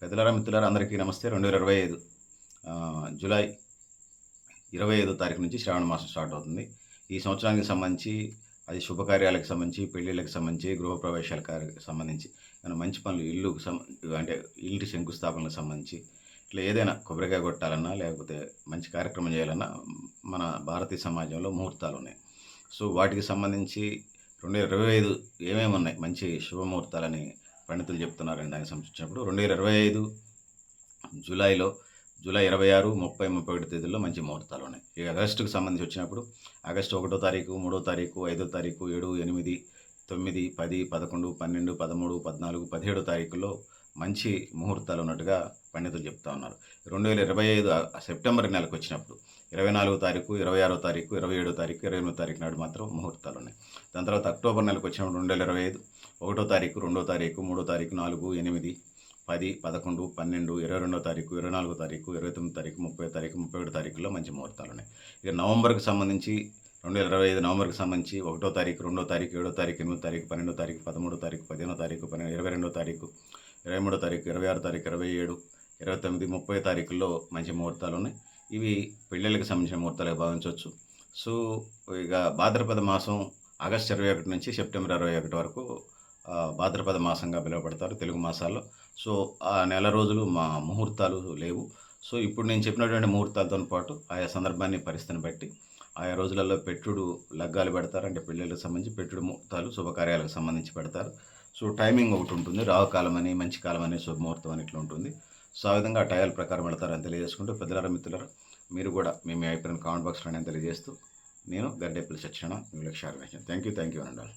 పెద్దలారా మిత్రులారా అందరికీ నమస్తే. రెండు వేల ఇరవై ఐదు జూలై ఇరవై ఐదో తారీఖు నుంచి శ్రావణ మాసం స్టార్ట్ అవుతుంది. ఈ సంవత్సరానికి సంబంధించి అది శుభకార్యాలకు సంబంధించి పెళ్ళిళ్ళకి సంబంధించి గృహప్రవేశాలకు సంబంధించి మంచి పనులు ఇల్లు సం అంటే ఇంటి శంకుస్థాపనలకు సంబంధించి ఇట్లా ఏదైనా కొబ్బరికాయ కొట్టాలన్నా లేకపోతే మంచి కార్యక్రమం చేయాలన్నా మన భారతీయ సమాజంలో ముహూర్తాలు ఉన్నాయి. సో వాటికి సంబంధించి రెండు వేల ఇరవై ఐదు ఏమేమి ఉన్నాయి? మంచి శుభముహూర్తాలని పండితులు చెప్తున్నారని దానికి సంబంధించినప్పుడు. రెండు వేల ఇరవై ఐదు జూలైలో జూలై ఇరవై ఆరు ముప్పై ముప్పై ఒకటి తేదీల్లో మంచి ముహూర్తాలు ఉన్నాయి. ఇక ఆగస్టుకు సంబంధించి వచ్చినప్పుడు ఆగస్టు ఒకటో తారీఖు మూడో తారీఖు ఐదో తారీఖు ఏడు ఎనిమిది తొమ్మిది పది పదకొండు పన్నెండు పదమూడు పద్నాలుగు పదిహేడు తారీఖుల్లో మంచి ముహూర్తాలు ఉన్నట్టుగా పండితులు చెప్తా ఉన్నారు. రెండు వేల ఇరవై ఐదు సెప్టెంబర్ నెలకు వచ్చినప్పుడు ఇరవై నాలుగో తారీఖు ఇరవై ఆరో తారీఖు ఇరవై ఏడో తారీఖు ఇరవై ఎనిమిదో తారీఖు నాడు మాత్రం ముహూర్తాలు ఉన్నాయి. దాని తర్వాత అక్టోబర్ నెలకు వచ్చినప్పుడు రెండు వేల ఇరవై ఐదు ఒకటో తారీఖు రెండో తారీఖు మూడో తారీఖు నాలుగు ఎనిమిది పది పదకొండు పన్నెండు ఇరవై రెండో తారీఖు ఇరవై నాలుగో తారీఖు ఇరవై తొమ్మిది తారీఖు ముప్పై తారీఖు ముప్పై ఒకటి తారీఖులో మంచి ముహూర్తాలు ఉన్నాయి. ఇక నవంబర్కి సంబంధించి రెండు వేల ఇరవై ఐదు నవంబర్కి సంబంధించి ఒకటో తారీఖు రెండో తారీఖు ఏడో తారీఖు ఎనిమిదో తారీఖు పన్నెండో తారీఖు పదమూడో తారీఖు పదిహేనో తారీఖు పన్నెండు ఇరవై రెండో తారీఖు ఇరవై మూడో తారీఖు ఇరవై ఆరు తారీఖు ఇరవై ఏడు ఇరవై తొమ్మిది ముప్పై తారీఖుల్లో మంచి ముహూర్తాలు ఉన్నాయి. ఇవి పెళ్ళిళ్ళకి సంబంధించిన ముహూర్తాలుగా భావించవచ్చు. సో ఇక భాద్రపద మాసం ఆగస్టు ఇరవై ఒకటి నుంచి సెప్టెంబర్ ఇరవై ఒకటి వరకు భాద్రపద మాసంగా పిలువబడతారు తెలుగు మాసాల్లో. సో ఆ నెల రోజులు మా ముహూర్తాలు లేవు. సో ఇప్పుడు నేను చెప్పినటువంటి ముహూర్తాలతో పాటు ఆయా సందర్భాన్ని పరిస్థితిని బట్టి ఆయా రోజులలో పెట్టుడు లగ్గాలు పెడతారు. అంటే పెళ్ళిళ్ళకి సంబంధించి పెట్టుడు ముహూర్తాలు శుభకార్యాలకు సంబంధించి పెడతారు. సో టైమింగ్ ఒకటి ఉంటుంది. రావుకాలం అని మంచి కాలం అని శుభముహూర్తం అని ఇట్లా ఉంటుంది. సో ఆ విధంగా ఆ టయాల ప్రకారం వెళతారని తెలియజేసుకుంటూ పెద్దలారా మిత్రులారా మీరు కూడా మేము మీ అయిపోయిన కామెంట్ బాక్స్లో నేను తెలియజేస్తూ నేను గడ్డెప్పుల సత్యన మీ లక్ష్యాలు థ్యాంక్ యూ థ్యాంక్ యూ అనండి